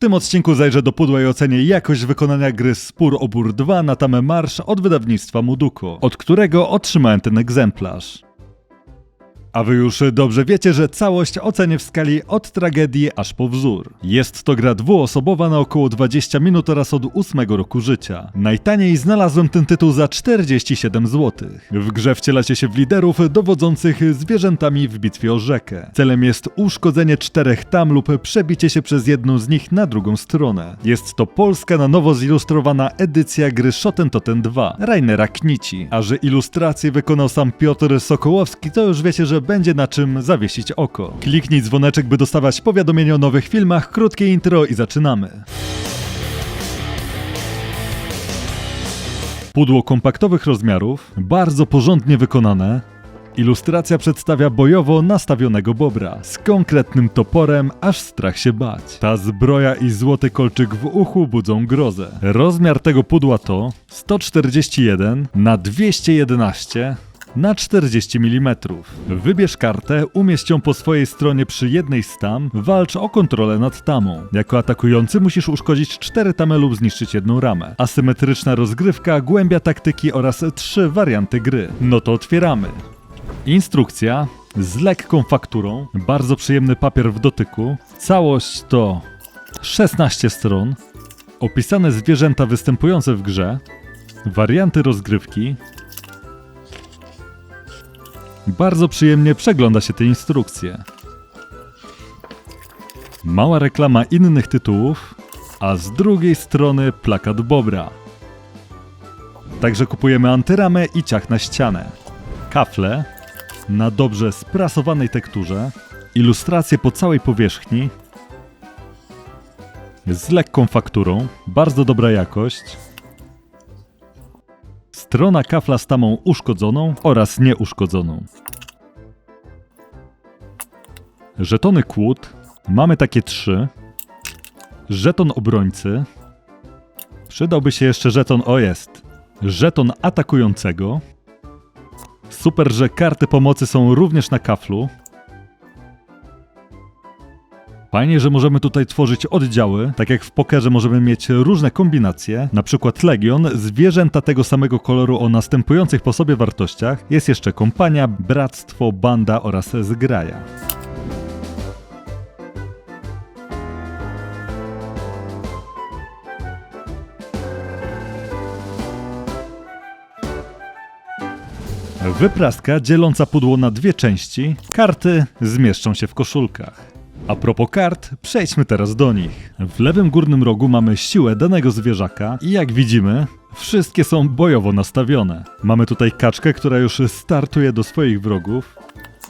tym odcinku zajrzę do pudła i ocenię jakość wykonania gry Spór o Bór 2 na tamę marsz od wydawnictwa Muduko, od którego otrzymałem ten egzemplarz. A wy już dobrze wiecie, że całość ocenię w skali od tragedii aż po wzór. Jest to gra dwuosobowa na około 20 minut oraz od 8 roku życia. Najtaniej znalazłem ten tytuł za 47 zł. W grze wcielacie się w liderów dowodzących zwierzętami w bitwie o rzekę. Celem jest uszkodzenie czterech tam lub przebicie się przez jedną z nich na drugą stronę. Jest to polska na nowo zilustrowana edycja gry Shoten Totem 2 Rainera Knici, a że ilustrację wykonał sam Piotr Sokołowski, to już wiecie, że będzie na czym zawiesić oko. Kliknij dzwoneczek, by dostawać powiadomienia o nowych filmach, krótkie intro i zaczynamy. Pudło kompaktowych rozmiarów, bardzo porządnie wykonane. Ilustracja przedstawia bojowo nastawionego bobra z konkretnym toporem, aż strach się bać. Ta zbroja i złoty kolczyk w uchu budzą grozę. Rozmiar tego pudła to 141 na 211 na 40 mm. Wybierz kartę, umieść ją po swojej stronie przy jednej z tam, walcz o kontrolę nad tamą. Jako atakujący musisz uszkodzić 4 tamy lub zniszczyć jedną ramę. Asymetryczna rozgrywka, głębia taktyki oraz trzy warianty gry. No to otwieramy. Instrukcja z lekką fakturą, bardzo przyjemny papier w dotyku. Całość to 16 stron, opisane zwierzęta występujące w grze, warianty rozgrywki. Bardzo przyjemnie przegląda się te instrukcje. Mała reklama innych tytułów, a z drugiej strony plakat Bobra. Także kupujemy antyramę i ciach na ścianę. Kafle na dobrze sprasowanej tekturze, ilustracje po całej powierzchni, z lekką fakturą, bardzo dobra jakość, strona kafla z tamą uszkodzoną oraz nieuszkodzoną. Żetony kłód, mamy takie trzy, żeton obrońcy, przydałby się jeszcze żeton, o jest, żeton atakującego, Super, że karty pomocy są również na kaflu. Fajnie, że możemy tutaj tworzyć oddziały, tak jak w pokerze możemy mieć różne kombinacje, na przykład Legion, zwierzęta tego samego koloru o następujących po sobie wartościach, jest jeszcze kompania, bractwo, banda oraz zgraja. Wypraska dzieląca pudło na dwie części, karty zmieszczą się w koszulkach. A propos kart, przejdźmy teraz do nich. W lewym górnym rogu mamy siłę danego zwierzaka i jak widzimy, wszystkie są bojowo nastawione. Mamy tutaj kaczkę, która już startuje do swoich wrogów.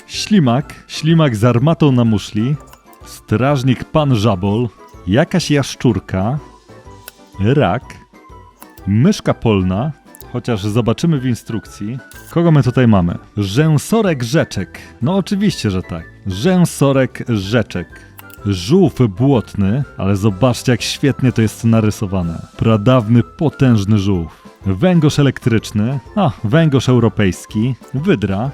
Ślimak, ślimak z armatą na muszli. Strażnik pan żabol, jakaś jaszczurka, rak, myszka polna, chociaż zobaczymy w instrukcji. Kogo my tutaj mamy? Rzęsorek rzeczek. No oczywiście, że tak. Rzęsorek rzeczek. Żółw błotny, ale zobaczcie jak świetnie to jest narysowane. Pradawny, potężny żółw. Węgorz elektryczny, a węgorz europejski, wydra,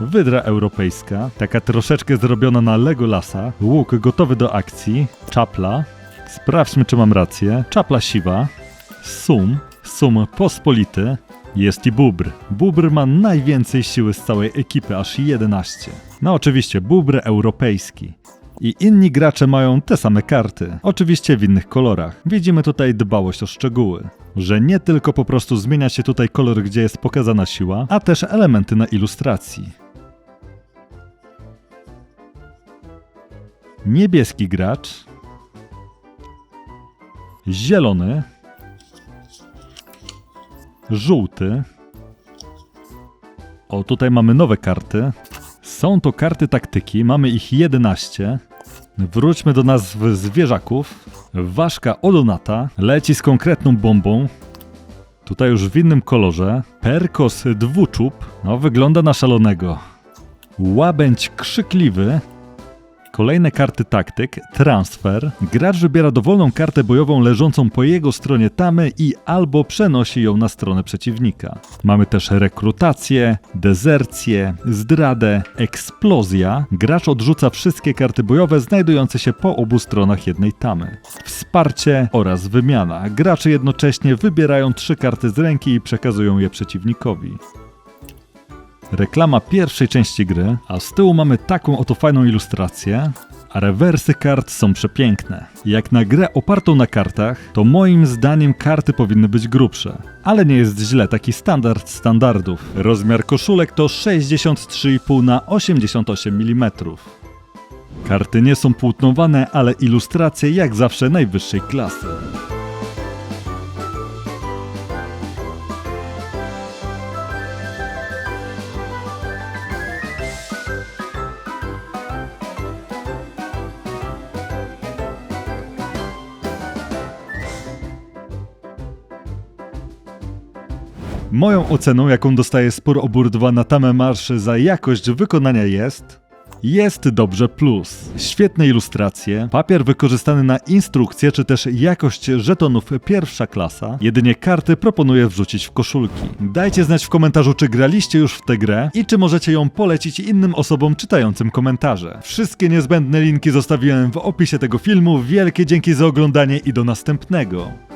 wydra europejska, taka troszeczkę zrobiona na Legolasa, łuk gotowy do akcji, czapla, sprawdźmy czy mam rację, czapla siwa, sum, sum pospolity, jest i Bubr. Bubr ma najwięcej siły z całej ekipy, aż 11. No oczywiście, Bubr europejski. I inni gracze mają te same karty, oczywiście w innych kolorach. Widzimy tutaj dbałość o szczegóły, że nie tylko po prostu zmienia się tutaj kolor, gdzie jest pokazana siła, a też elementy na ilustracji. Niebieski gracz, zielony, żółty. O, tutaj mamy nowe karty. Są to karty taktyki, mamy ich 11. Wróćmy do nazw zwierzaków. Ważka Odonata leci z konkretną bombą. Tutaj już w innym kolorze. Perkos dwuczub. No, wygląda na szalonego. Łabędź krzykliwy. Kolejne karty taktyk, transfer. Gracz wybiera dowolną kartę bojową leżącą po jego stronie tamy i albo przenosi ją na stronę przeciwnika. Mamy też rekrutację, dezercję, zdradę, eksplozja. Gracz odrzuca wszystkie karty bojowe znajdujące się po obu stronach jednej tamy. Wsparcie oraz wymiana. Gracze jednocześnie wybierają trzy karty z ręki i przekazują je przeciwnikowi. Reklama pierwszej części gry, a z tyłu mamy taką oto fajną ilustrację, a rewersy kart są przepiękne. Jak na grę opartą na kartach, to moim zdaniem karty powinny być grubsze. Ale nie jest źle, taki standard standardów. Rozmiar koszulek to 63,5 na 88 mm. Karty nie są płótnowane, ale ilustracje jak zawsze najwyższej klasy. Moją oceną, jaką dostaje spór 2 na tamę marszy za jakość wykonania jest... Jest dobrze plus. Świetne ilustracje, papier wykorzystany na instrukcje, czy też jakość żetonów pierwsza klasa. Jedynie karty proponuję wrzucić w koszulki. Dajcie znać w komentarzu, czy graliście już w tę grę i czy możecie ją polecić innym osobom czytającym komentarze. Wszystkie niezbędne linki zostawiłem w opisie tego filmu. Wielkie dzięki za oglądanie i do następnego.